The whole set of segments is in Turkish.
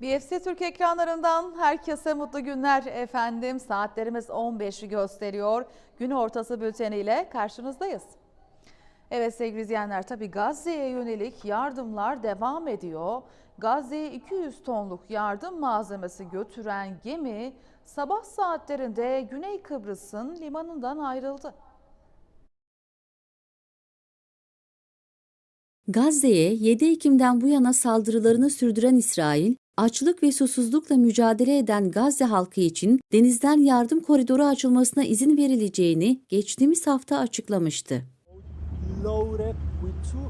BFC Türk ekranlarından herkese mutlu günler efendim. Saatlerimiz 15'i gösteriyor. Gün ortası bülteniyle karşınızdayız. Evet sevgili izleyenler tabi Gazze'ye yönelik yardımlar devam ediyor. Gazze'ye 200 tonluk yardım malzemesi götüren gemi sabah saatlerinde Güney Kıbrıs'ın limanından ayrıldı. Gazze'ye 7 Ekim'den bu yana saldırılarını sürdüren İsrail, açlık ve susuzlukla mücadele eden Gazze halkı için denizden yardım koridoru açılmasına izin verileceğini geçtiğimiz hafta açıklamıştı. loaded with 200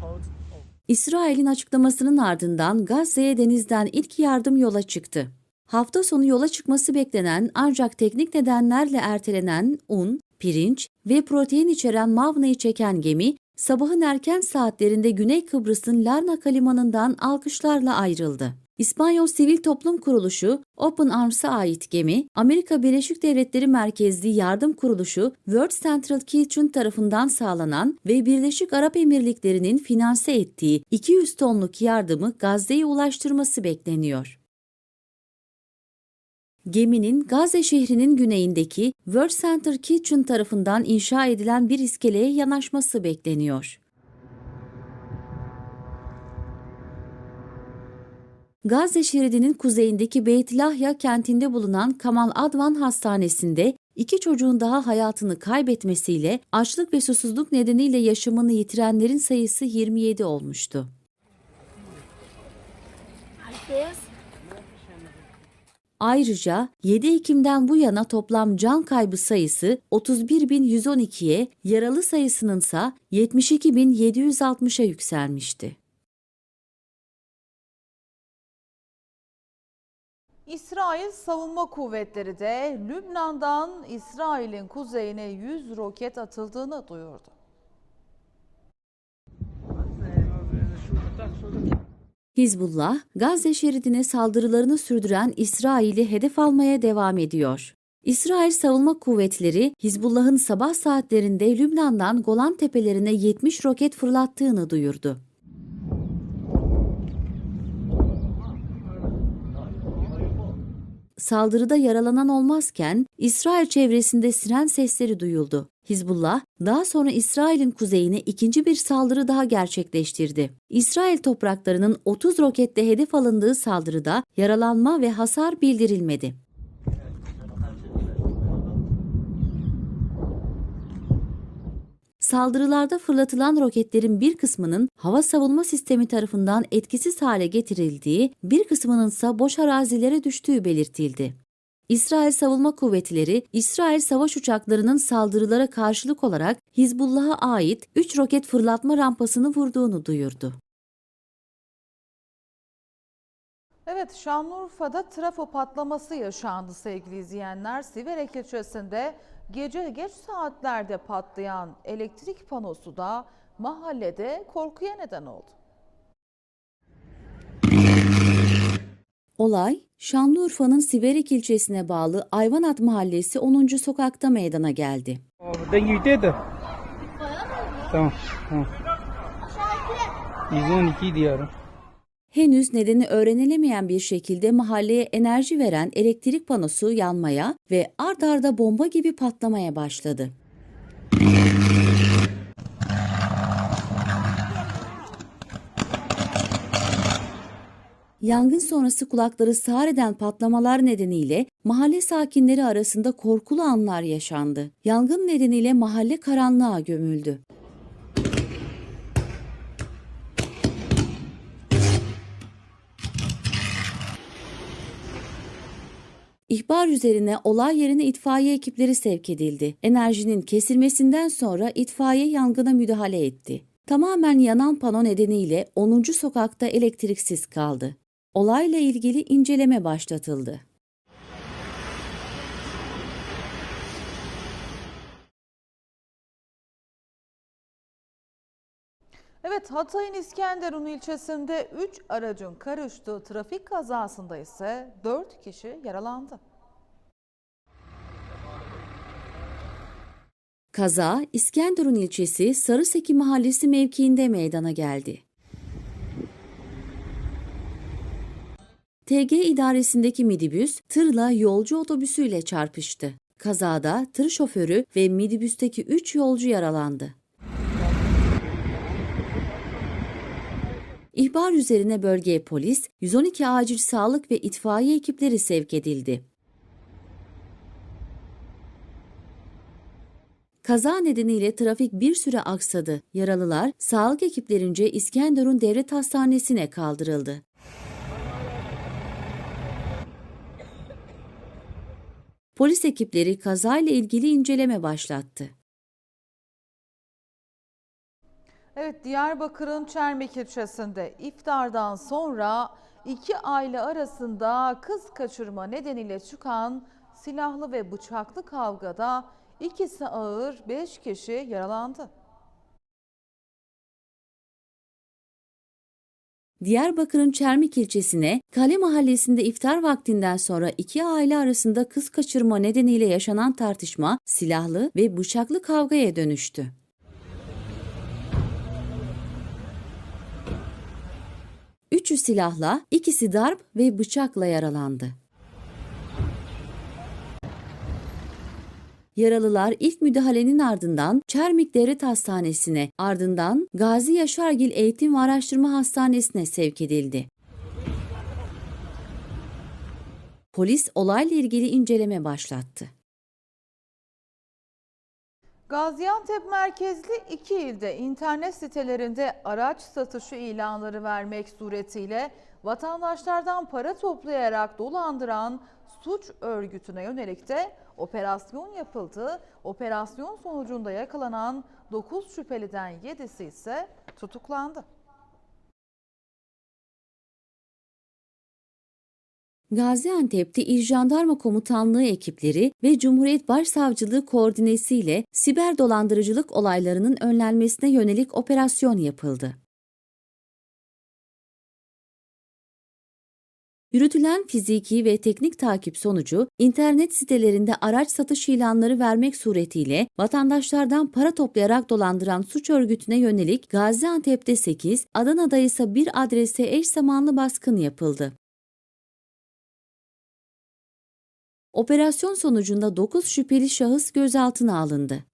tons of İsrail'in açıklamasının ardından Gazze'ye denizden ilk yardım yola çıktı. Hafta sonu yola çıkması beklenen ancak teknik nedenlerle ertelenen un, pirinç ve protein içeren Mavna'yı çeken gemi sabahın erken saatlerinde Güney Kıbrıs'ın Larnaka limanından alkışlarla ayrıldı. İspanyol Sivil Toplum Kuruluşu Open Arms'a ait gemi, Amerika Birleşik Devletleri merkezli yardım kuruluşu World Central Kitchen tarafından sağlanan ve Birleşik Arap Emirlikleri'nin finanse ettiği 200 tonluk yardımı Gazze'ye ulaştırması bekleniyor. Geminin Gazze şehrinin güneyindeki World Center Kitchen tarafından inşa edilen bir iskeleye yanaşması bekleniyor. Gazze şeridinin kuzeyindeki Beit Lahya kentinde bulunan Kamal Advan Hastanesi'nde iki çocuğun daha hayatını kaybetmesiyle açlık ve susuzluk nedeniyle yaşamını yitirenlerin sayısı 27 olmuştu. Ayrıca 7 Ekim'den bu yana toplam can kaybı sayısı 31.112'ye, yaralı sayısının ise 72.760'a yükselmişti. İsrail Savunma Kuvvetleri de Lübnan'dan İsrail'in kuzeyine 100 roket atıldığını duyurdu. Hizbullah, Gazze şeridine saldırılarını sürdüren İsrail'i hedef almaya devam ediyor. İsrail Savunma Kuvvetleri, Hizbullah'ın sabah saatlerinde Lübnan'dan Golan Tepelerine 70 roket fırlattığını duyurdu. Saldırıda yaralanan olmazken İsrail çevresinde siren sesleri duyuldu. Hizbullah daha sonra İsrail'in kuzeyine ikinci bir saldırı daha gerçekleştirdi. İsrail topraklarının 30 roketle hedef alındığı saldırıda yaralanma ve hasar bildirilmedi. Saldırılarda fırlatılan roketlerin bir kısmının hava savunma sistemi tarafından etkisiz hale getirildiği, bir kısmının ise boş arazilere düştüğü belirtildi. İsrail Savunma Kuvvetleri, İsrail savaş uçaklarının saldırılara karşılık olarak Hizbullah'a ait 3 roket fırlatma rampasını vurduğunu duyurdu. Evet Şanlıurfa'da trafo patlaması yaşandı sevgili izleyenler. Siverek ilçesinde gece geç saatlerde patlayan elektrik panosu da mahallede korkuya neden oldu. Olay, Şanlıurfa'nın Siverik ilçesine bağlı Ayvanat Mahallesi 10. sokakta meydana geldi. Ben gittiydi. Tamam, tamam. 112 diyorum. Henüz nedeni öğrenilemeyen bir şekilde mahalleye enerji veren elektrik panosu yanmaya ve ard arda bomba gibi patlamaya başladı. Yangın sonrası kulakları sağır eden patlamalar nedeniyle mahalle sakinleri arasında korkulu anlar yaşandı. Yangın nedeniyle mahalle karanlığa gömüldü. İhbar üzerine olay yerine itfaiye ekipleri sevk edildi. Enerjinin kesilmesinden sonra itfaiye yangına müdahale etti. Tamamen yanan pano nedeniyle 10. sokakta elektriksiz kaldı. Olayla ilgili inceleme başlatıldı. Evet Hatay'ın İskenderun ilçesinde 3 aracın karıştığı trafik kazasında ise 4 kişi yaralandı. Kaza İskenderun ilçesi Sarıseki mahallesi mevkiinde meydana geldi. TG idaresindeki midibüs tırla yolcu otobüsüyle çarpıştı. Kazada tır şoförü ve midibüsteki 3 yolcu yaralandı. İhbar üzerine bölgeye polis, 112 acil sağlık ve itfaiye ekipleri sevk edildi. Kaza nedeniyle trafik bir süre aksadı. Yaralılar sağlık ekiplerince İskenderun Devlet Hastanesi'ne kaldırıldı. Polis ekipleri kazayla ilgili inceleme başlattı. Evet Diyarbakır'ın Çermek ilçesinde iftardan sonra iki aile arasında kız kaçırma nedeniyle çıkan silahlı ve bıçaklı kavgada ikisi ağır 5 kişi yaralandı. Diyarbakır'ın Çermik ilçesine Kale mahallesinde iftar vaktinden sonra iki aile arasında kız kaçırma nedeniyle yaşanan tartışma silahlı ve bıçaklı kavgaya dönüştü. Üçü silahla, ikisi darp ve bıçakla yaralandı. Yaralılar ilk müdahalenin ardından Çermik Devlet Hastanesi'ne, ardından Gazi Yaşargil Eğitim ve Araştırma Hastanesi'ne sevk edildi. Polis olayla ilgili inceleme başlattı. Gaziantep merkezli iki ilde internet sitelerinde araç satışı ilanları vermek suretiyle vatandaşlardan para toplayarak dolandıran suç örgütüne yönelik de operasyon yapıldı. Operasyon sonucunda yakalanan 9 şüpheliden 7'si ise tutuklandı. Gaziantep'te İl Jandarma Komutanlığı ekipleri ve Cumhuriyet Başsavcılığı koordinesiyle siber dolandırıcılık olaylarının önlenmesine yönelik operasyon yapıldı. Yürütülen fiziki ve teknik takip sonucu internet sitelerinde araç satış ilanları vermek suretiyle vatandaşlardan para toplayarak dolandıran suç örgütüne yönelik Gaziantep'te 8, Adana'da ise bir adrese eş zamanlı baskın yapıldı. Operasyon sonucunda 9 şüpheli şahıs gözaltına alındı.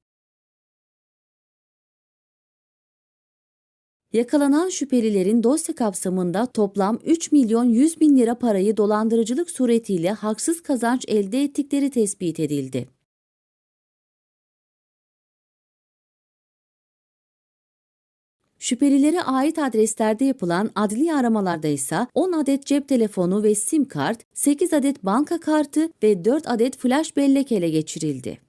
Yakalanan şüphelilerin dosya kapsamında toplam 3 milyon 100 bin lira parayı dolandırıcılık suretiyle haksız kazanç elde ettikleri tespit edildi. Şüphelilere ait adreslerde yapılan adli aramalarda ise 10 adet cep telefonu ve sim kart, 8 adet banka kartı ve 4 adet flash bellek ele geçirildi.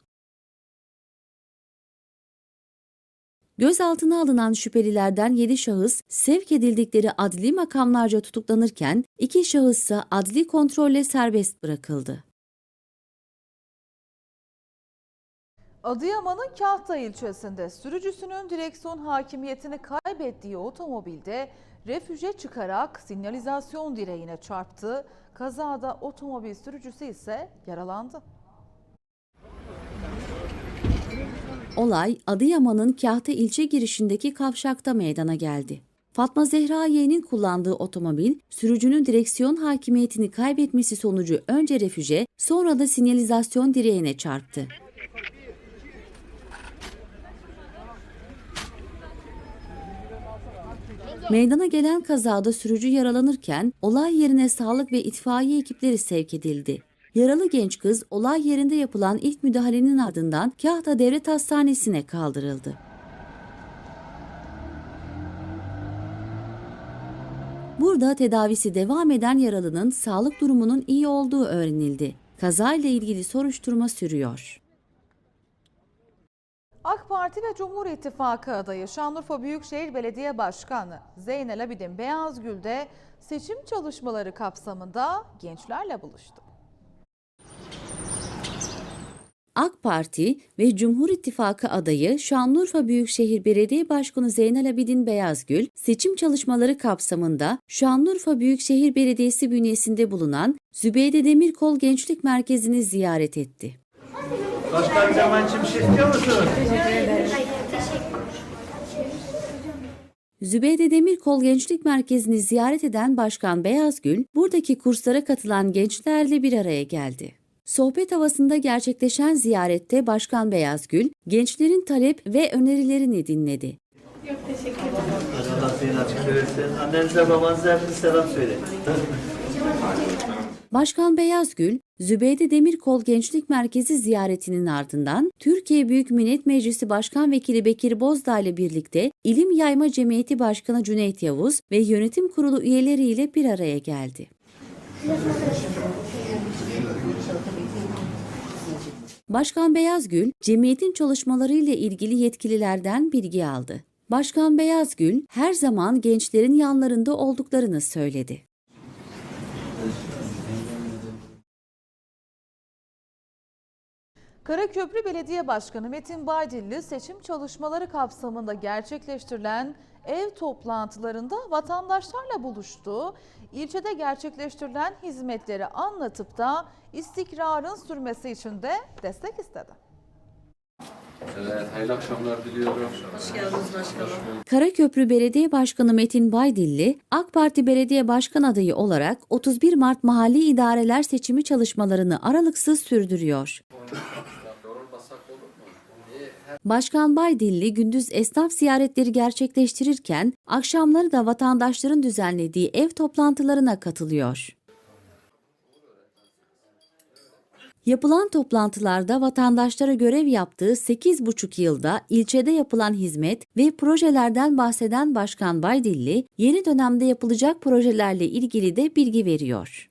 Gözaltına alınan şüphelilerden 7 şahıs sevk edildikleri adli makamlarca tutuklanırken 2 şahıs ise adli kontrolle serbest bırakıldı. Adıyaman'ın Kahta ilçesinde sürücüsünün direksiyon hakimiyetini kaybettiği otomobilde refüje çıkarak sinyalizasyon direğine çarptı. Kazada otomobil sürücüsü ise yaralandı. Olay Adıyaman'ın Kahta ilçe girişindeki kavşakta meydana geldi. Fatma Zehra Y'nin kullandığı otomobil, sürücünün direksiyon hakimiyetini kaybetmesi sonucu önce refüje, sonra da sinyalizasyon direğine çarptı. Meydana gelen kazada sürücü yaralanırken olay yerine sağlık ve itfaiye ekipleri sevk edildi. Yaralı genç kız olay yerinde yapılan ilk müdahalenin ardından Kahta Devlet Hastanesi'ne kaldırıldı. Burada tedavisi devam eden yaralının sağlık durumunun iyi olduğu öğrenildi. Kazayla ilgili soruşturma sürüyor. AK Parti ve Cumhur İttifakı adayı Şanlıurfa Büyükşehir Belediye Başkanı Zeynel Abidin Beyazgül de seçim çalışmaları kapsamında gençlerle buluştu. AK Parti ve Cumhur İttifakı adayı Şanlıurfa Büyükşehir Belediye Başkanı Zeynel Abidin Beyazgül, seçim çalışmaları kapsamında Şanlıurfa Büyükşehir Belediyesi bünyesinde bulunan Zübeyde Demirkol Gençlik Merkezi'ni ziyaret etti. Başka bir zaman için bir şey istiyor musunuz? Zübeyde Demirkol Gençlik Merkezi'ni ziyaret eden Başkan Beyazgül, buradaki kurslara katılan gençlerle bir araya geldi. Sohbet havasında gerçekleşen ziyarette Başkan Beyazgül, gençlerin talep ve önerilerini dinledi. Allah seni açık verirsin. Annenize babanıza hepiniz selam söyleyin. Başkan Beyazgül, Zübeyde Demirkol Gençlik Merkezi ziyaretinin ardından Türkiye Büyük Millet Meclisi Başkan Vekili Bekir Bozdağ ile birlikte İlim Yayma Cemiyeti Başkanı Cüneyt Yavuz ve yönetim kurulu üyeleriyle bir araya geldi. Başkan Beyazgül, cemiyetin çalışmalarıyla ilgili yetkililerden bilgi aldı. Başkan Beyazgül, her zaman gençlerin yanlarında olduklarını söyledi. Karaköprü Belediye Başkanı Metin Baydilli seçim çalışmaları kapsamında gerçekleştirilen ev toplantılarında vatandaşlarla buluştu. İlçede gerçekleştirilen hizmetleri anlatıp da istikrarın sürmesi için de destek istedi. Evet, hayırlı akşamlar diliyorum. Karaköprü Belediye Başkanı Metin Baydilli, AK Parti Belediye Başkan adayı olarak 31 Mart Mahalli İdareler Seçimi çalışmalarını aralıksız sürdürüyor. Başkan Baydilli gündüz esnaf ziyaretleri gerçekleştirirken akşamları da vatandaşların düzenlediği ev toplantılarına katılıyor. Yapılan toplantılarda vatandaşlara görev yaptığı 8,5 yılda ilçede yapılan hizmet ve projelerden bahseden Başkan Baydilli, yeni dönemde yapılacak projelerle ilgili de bilgi veriyor.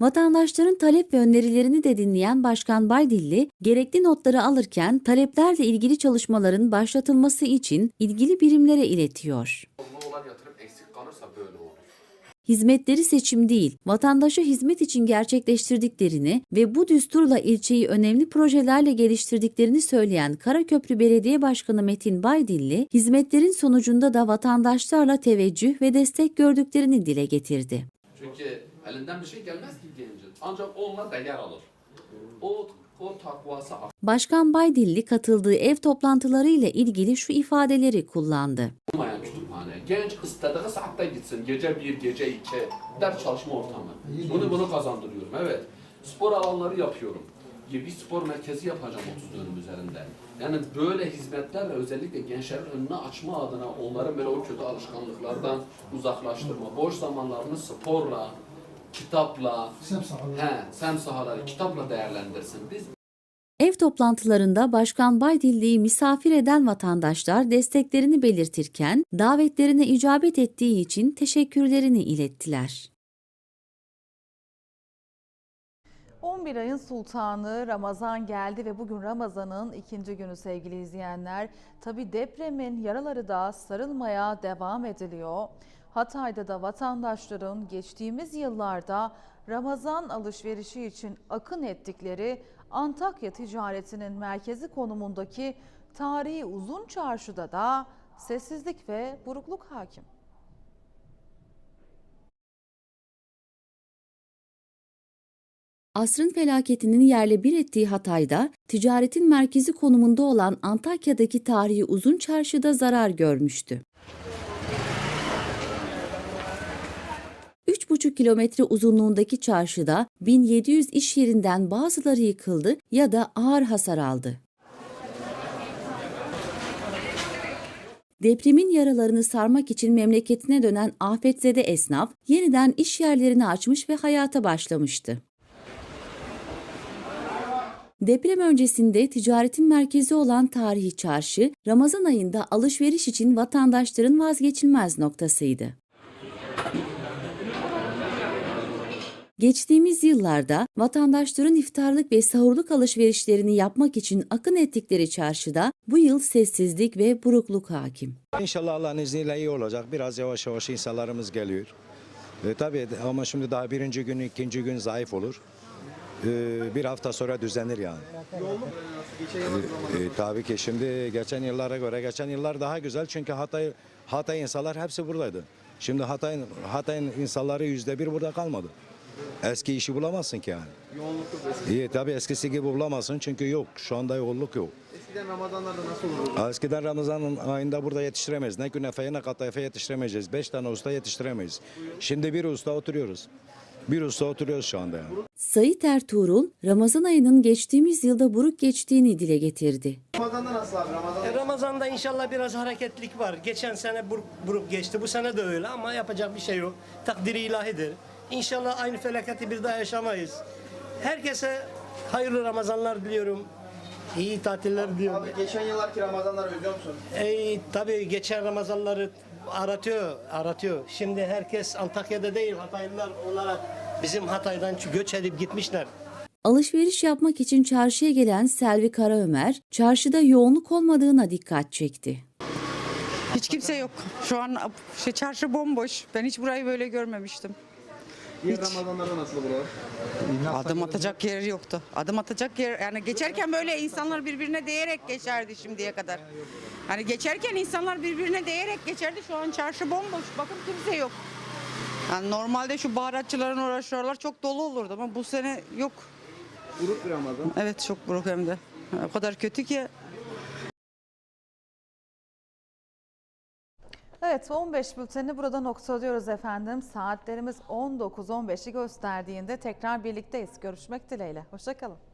Vatandaşların talep ve önerilerini de dinleyen Başkan Baydilli, gerekli notları alırken taleplerle ilgili çalışmaların başlatılması için ilgili birimlere iletiyor. Hizmetleri seçim değil, vatandaşa hizmet için gerçekleştirdiklerini ve bu düsturla ilçeyi önemli projelerle geliştirdiklerini söyleyen Karaköprü Belediye Başkanı Metin Baydilli, hizmetlerin sonucunda da vatandaşlarla teveccüh ve destek gördüklerini dile getirdi. Çünkü elinden bir şey gelmez ki gencin. Ancak onunla değer alır. O, o takvası Başkan Baydilli katıldığı ev toplantılarıyla ilgili şu ifadeleri kullandı. akmayan kütüphane. Genç istediği saatte gitsin. Gece bir, gece iki. Ders çalışma ortamı. Bunu bunu kazandırıyorum. Evet. Spor alanları yapıyorum. Bir spor merkezi yapacağım 30 dönüm üzerinde. Yani böyle hizmetlerle özellikle gençlerin önüne açma adına onların böyle o kötü alışkanlıklardan uzaklaştırma. Boş zamanlarını sporla, kitapla, he, sem sahaları kitapla değerlendirsin. Biz Ev toplantılarında Başkan Baydilli'yi misafir eden vatandaşlar desteklerini belirtirken davetlerine icabet ettiği için teşekkürlerini ilettiler. 11 ayın sultanı Ramazan geldi ve bugün Ramazan'ın ikinci günü sevgili izleyenler. Tabi depremin yaraları da sarılmaya devam ediliyor. Hatay'da da vatandaşların geçtiğimiz yıllarda Ramazan alışverişi için akın ettikleri Antakya ticaretinin merkezi konumundaki tarihi uzun çarşıda da sessizlik ve burukluk hakim. Asrın felaketinin yerle bir ettiği Hatay'da, ticaretin merkezi konumunda olan Antakya'daki tarihi uzun çarşıda zarar görmüştü. 3,5 kilometre uzunluğundaki çarşıda 1700 iş yerinden bazıları yıkıldı ya da ağır hasar aldı. Depremin yaralarını sarmak için memleketine dönen afetzede esnaf yeniden iş yerlerini açmış ve hayata başlamıştı. Deprem öncesinde ticaretin merkezi olan tarihi çarşı, Ramazan ayında alışveriş için vatandaşların vazgeçilmez noktasıydı. Geçtiğimiz yıllarda vatandaşların iftarlık ve sahurluk alışverişlerini yapmak için akın ettikleri çarşıda bu yıl sessizlik ve burukluk hakim. İnşallah Allah'ın izniyle iyi olacak. Biraz yavaş yavaş insanlarımız geliyor. E, tabii ama şimdi daha birinci gün, ikinci gün zayıf olur. E, bir hafta sonra düzenir yani. E, e, tabii ki şimdi geçen yıllara göre geçen yıllar daha güzel çünkü Hatay Hatay insanlar hepsi buradaydı. Şimdi Hatay'ın Hatay'ın insanları yüzde bir burada kalmadı. Eski işi bulamazsın ki yani. İyi tabii eskisi gibi bulamazsın çünkü yok. Şu anda yoğunluk yok. Eskiden Ramazanlarda nasıl olurdu? Eskiden Ramazan'ın ayında burada yetiştiremeyiz. Ne künefeye ne katayfe yetiştiremeyeceğiz. Beş tane usta yetiştiremeyiz. Şimdi bir usta oturuyoruz. Bir usta oturuyoruz şu anda yani. Sait Ertuğrul, Ramazan ayının geçtiğimiz yılda buruk geçtiğini dile getirdi. Ramazan'da nasıl abi? Ramazan'da E, Ramazan'da inşallah biraz hareketlilik var. Geçen sene buruk, buruk geçti. Bu sene de öyle ama yapacak bir şey yok. Takdiri ilahidir. İnşallah aynı felaketi bir daha yaşamayız. Herkese hayırlı Ramazanlar diliyorum. İyi tatiller diliyorum. Abi geçen yıllarki Ramazanları özlüyor musun? E, tabii geçen Ramazanları aratıyor, aratıyor. Şimdi herkes Antakya'da değil, Hataylılar olarak bizim Hatay'dan göç edip gitmişler. Alışveriş yapmak için çarşıya gelen Selvi Karaömer, çarşıda yoğunluk olmadığına dikkat çekti. Hiç kimse yok. Şu an şey, çarşı bomboş. Ben hiç burayı böyle görmemiştim. Diğer Ramazanlarda nasıl olur? Adım atacak yer yoktu. Adım atacak yer yani geçerken böyle insanlar birbirine değerek geçerdi şimdiye kadar. Hani geçerken insanlar birbirine değerek geçerdi. Şu an çarşı bomboş. Bakın kimse yok. Yani normalde şu baharatçıların uğraşıyorlar çok dolu olurdu ama bu sene yok. Buruk bir Ramazan. Evet çok buruk hem de. O kadar kötü ki Evet 15 bülteni burada noktalıyoruz efendim. Saatlerimiz 19.15'i gösterdiğinde tekrar birlikteyiz. Görüşmek dileğiyle. Hoşçakalın.